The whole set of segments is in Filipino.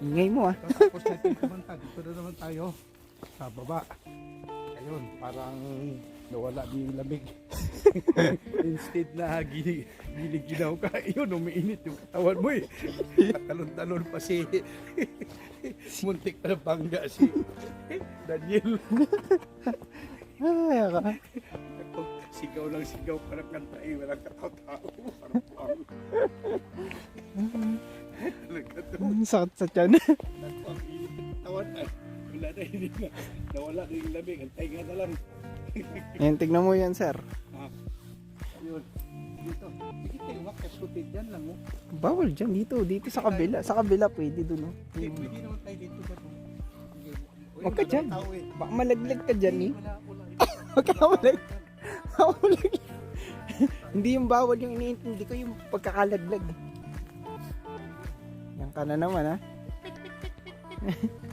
Ingay mo ah. Tapos natin kumanta, dito na naman tayo sa baba. Ayun, parang nawala din yung lamig. Instead na gili, ka, yun, umiinit yung katawan mo eh. Talon-talon pa si muntik na bangga si Daniel. Ay. Ako, sigaw lang sigaw, parang kanta eh, walang katawa-tao. Parang pang. Ang sakit sa tiyan. Katawan na. Wala na, hindi na. Nawala na yung lamig. Ang tainga na lang. Yan, tignan mo yan, sir. Ah, ayun. Dito. Sige tayo, wakas dyan lang. Oh. Bawal dyan, dito. Dito sa kabila. Sa kabila pwede dun. Oh. Pwede naman tayo dito ba? Huwag ka dyan. eh. Baka malaglag ka dyan eh. Huwag ka malag. Malag. Hindi yung bawal yung iniintindi ko yung pagkakalaglag. Yan ka na naman ha.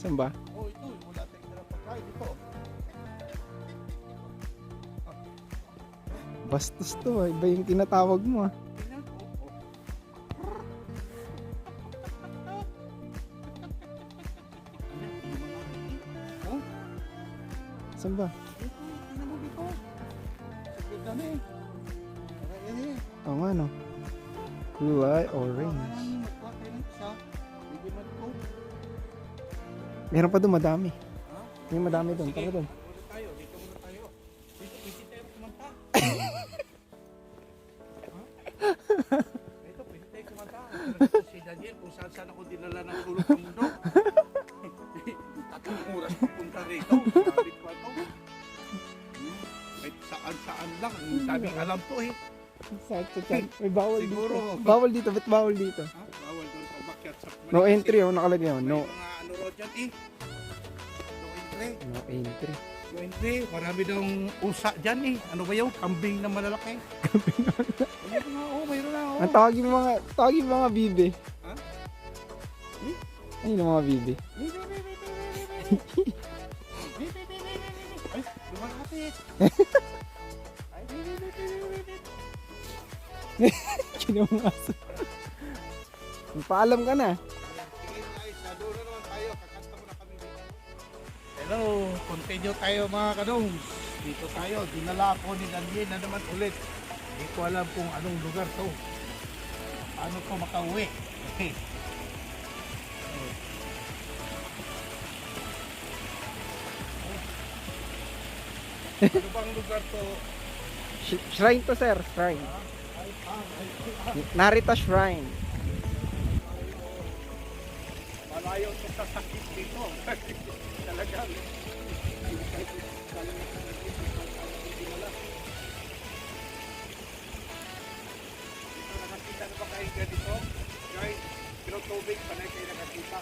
Saan ba? Oh, ito. Wala pagkain. Bastos to ah. Iba yung tinatawag mo ah. Saan ba? tingnan mo dito. Sakit eh. Ayan eh. Oo nga no. Blue eye, orange. Meron pa doon madami. May madami doon. Tara doon. Eh. Sakit sa tiyan. May bawal Siguro. dito. Bawal dito. Ba't bawal dito? Ha? Bawal doon sa umakyat sa No entry oh. Nakalagay oh. May No. mga ano raw dyan eh. No entry. No entry. No entry. Marami daw usa dyan eh. Ano ba yun? Kambing na malalaki. Kambing na malalaki. Na oh, mayroon na oh. Ang tawag yung mga, tawag yung mga bibe. Ha? Ayun yung mga bibe. Ay, lumalapit. Kinungaso. Paalam ka na. Hello, continue tayo mga kanong. Dito tayo, dinala ako ni Daniel na naman ulit. Hindi ko alam kung anong lugar to. Paano ko makauwi. Okay. Ano bang lugar to? Sh- shrine to sir, shrine. Ah, Narita Shrine. malayo to sa sakit dito. Talagang. Nakakita na ba kayo ganito? Guys, pero tubig panay kayo nakakita.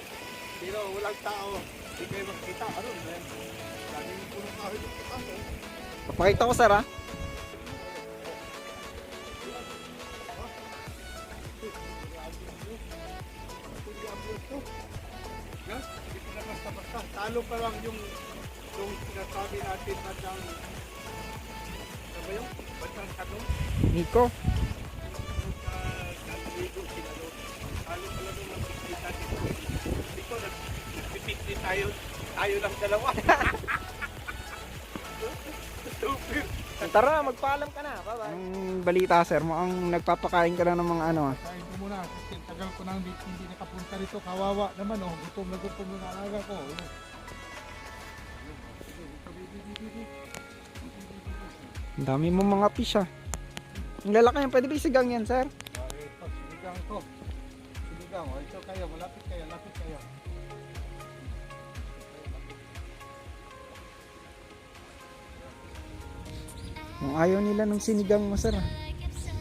Pero walang tao, hindi kayo makita. Ano ba yan? Daming puno kahoy pa. eh. Pakita ko sir ah. Ha? Hindi ko na basta-basta. Talo pa lang yung yung sinasabi natin batang ano ba yung batang tanong Nico. dito. Nagpipikli tayo. Tayo lang dalawa. Stupid. Tara, magpaalam ka na. Bye-bye. Ang balita sir, mo ang nagpapakain ka na ng mga ano ah. Kain ko muna tagal ko nang hindi, hindi nakapunta rito. Kawawa naman oh. Gutom na gutom yung alaga ko. Ayun. Ang dami mo mga fish ah. Ang lalaki yan, pwede ba isigang yan sir? Ah, ito, sinigang to. Sinigang. O, ito kayo, malapit kayo, lapit kayo. Ang ayaw nila ng sinigang mo sir ah.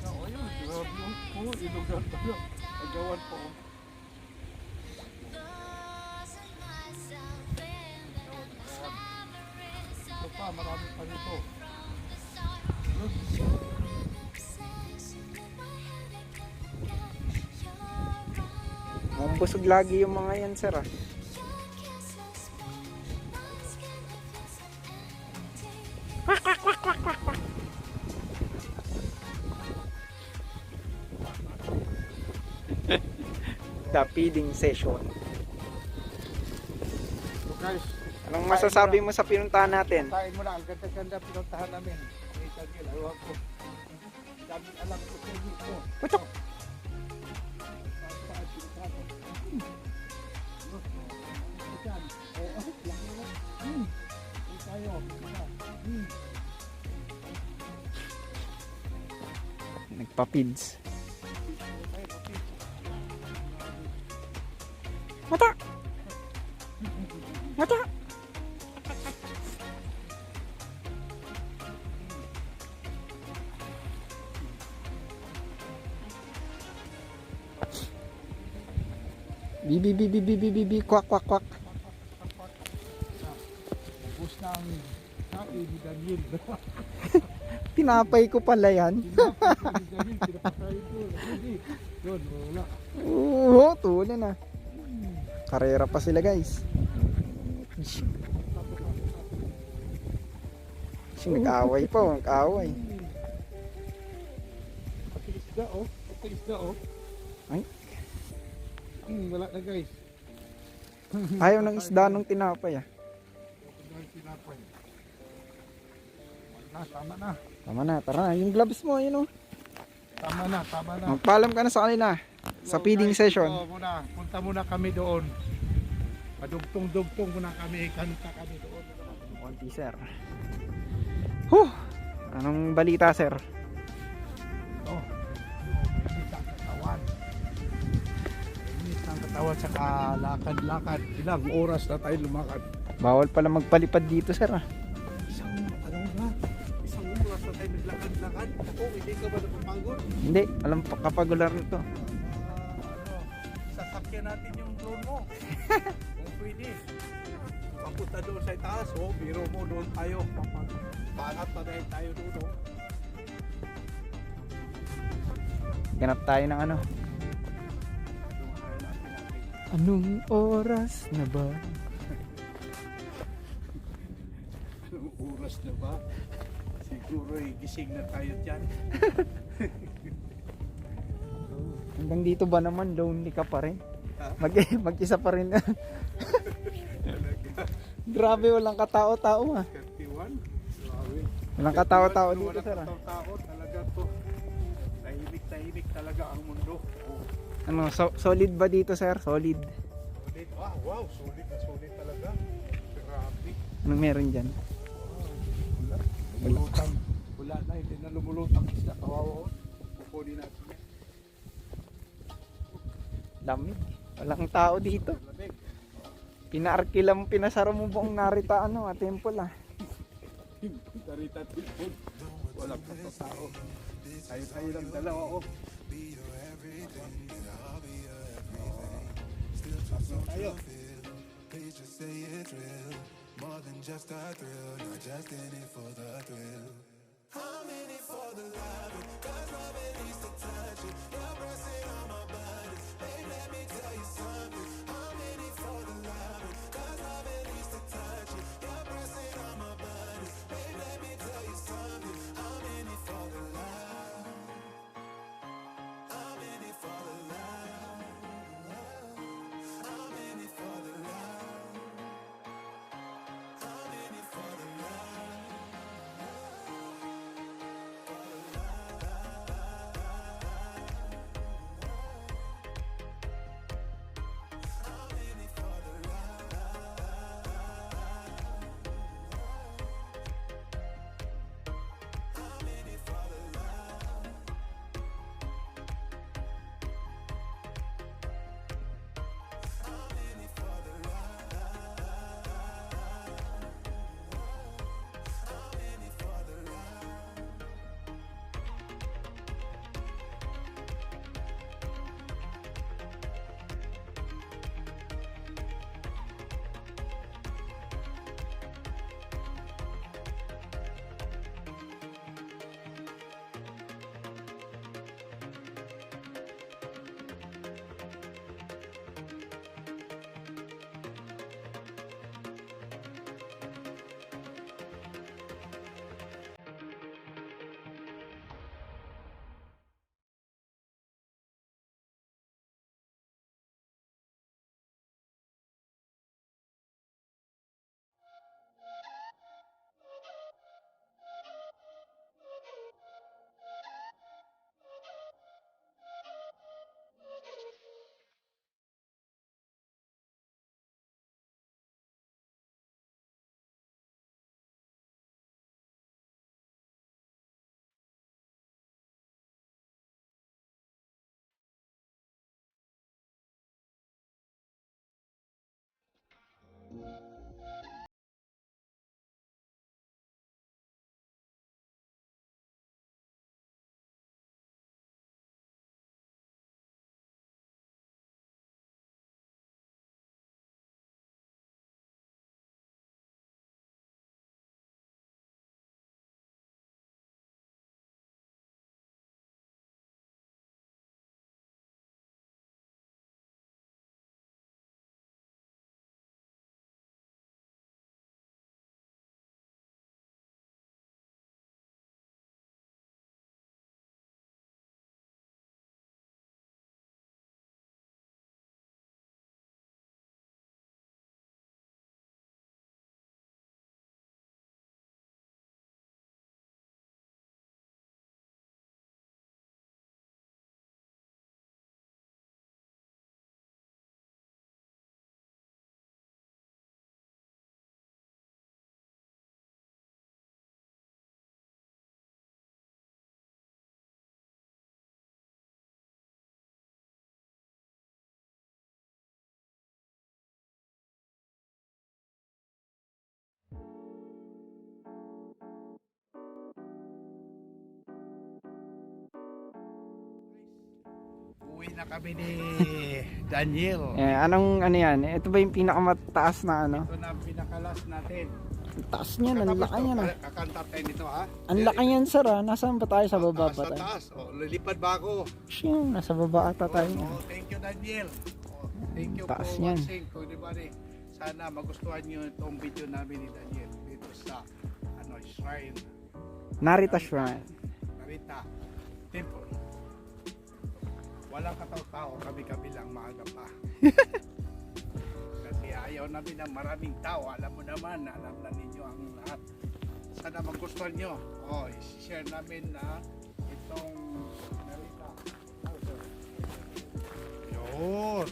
O, yun, grabe yung po, ilugan pa yun. Agawan po. pa, marami pa nito. Busog lagi yung mga yan, sir ah. The feeding session. So guys, Anong masasabi mo sa pinuntahan natin? Tayo mo na, ang ganda-ganda pinuntahan namin. May tagil, ayaw ko. Dami alam ko sa ko. Putok! Saan saan pinuntahan Bibi bibi bibi bibi kwak kwak kwak. Ubus na ang sabi ni Daniel. Tinapay ko pala yan. Tinapos ni Daniel, pinapatay ko. Hindi. Yun, wala. Oo, tulo na. Karera pa sila guys. Kasi nag-away pa, oh, nag-away. Pati isda, oh. Pati isda, oh. Ay. Hmm, wala na guys. Ayaw ng isda nung tinapay ah. Tinapay. Wala, tama na. Tama na, tara na. Yung gloves mo, yun oh. Tama na, tama na. Magpaalam ka na sa kanila. Sa feeding guys, session. ito muna, punta muna kami doon. Padugtong-dugtong muna kami, kanta kami doon. Konti sir. Huh! Anong balita sir? Katawan saka lakad-lakad. Ilang oras na tayo lumakad. Bawal pala magpalipad dito sir ah. Isang, ano na? Isang oras na tayo naglakad-lakad. Ako, hindi ka ba napapagod? Hindi, alam pa kapagular nito. Ah, ano, sasakyan natin yung drone mo. Kung pwede. Papunta doon sa itaas, oh, biro mo doon tayo. Pangat na dahil tayo doon, oh. Ganap tayo ng ano. Anong oras na ba? Anong oras na ba? Siguro eh, gising na tayo dyan. Hanggang dito ba naman lonely ka pa rin? Mag mag-isa pa rin. Grabe walang katao-tao ah. 31? Grabe. Walang katao-tao dito Walang sir ah. katao-tao talaga to. Tahimik-tahimik talaga ang mundo. Oh. Ano, so- solid ba dito sir? Solid. Solid. Wow, wow, solid na solid talaga. Grabe. Anong meron dyan? Wala. Lumulutang. Wala na, hindi na lumulutang isda. Kawawa ko. Kukunin natin. Lamig. Walang tao dito. Lamig. Pinaarkila mo, pinasara mo buong narita ano, ah, temple ah. Tarita tilpon. Walang tao. Tayo tayo lang dalawa oh. Tatlo tayo. Please just say it's real. More than just a thrill, not just in it for the thrill. I'm in it for the love, cause love it needs to Uwi na kami ni Daniel. Eh, anong ano yan? Ito ba yung pinakamataas na ano? Ito na ang pinakalas natin. Ang taas niyan, ang laki to, niyan ah. ka- Kakanta tayo nito ha. Ang laki niyan sir ah. Nasaan ba tayo? Sa baba taas, pa Sa tayo? taas. O, lilipad ba ako? Shing, nasa baba ata tayo. Oh, thank you Daniel. Oh, thank you Taas for yan. watching. Kung di ba rin, sana magustuhan nyo itong video namin ni Daniel dito sa ano, shrine. Narita Shrine. Narita Temple. Walang kataw-tao, kami-kami lang maaga pa. Kasi ayaw namin ng maraming tao. Alam mo naman, alam na ninyo ang lahat. Sana magustuhan nyo. Oh, i-share namin na itong Narita. Yun.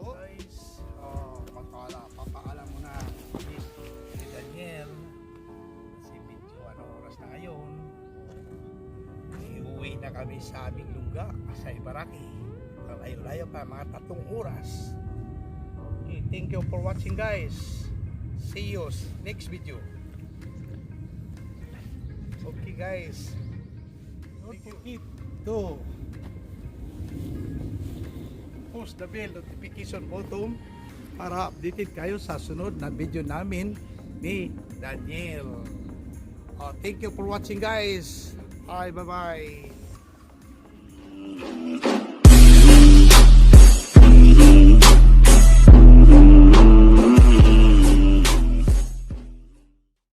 Guys, oh, magpapaalam, papaalam mo na kami ni Daniel. Kasi medyo ano oras na ngayon. Iuwi na kami sa aming sa Ibaraki. Layo-layo pa, mga tatlong oras. Okay, thank you for watching guys. See you next video. Okay guys. Don't forget to push the bell notification button para updated kayo sa sunod na video namin ni Daniel. Oh, thank you for watching guys. Bye bye bye.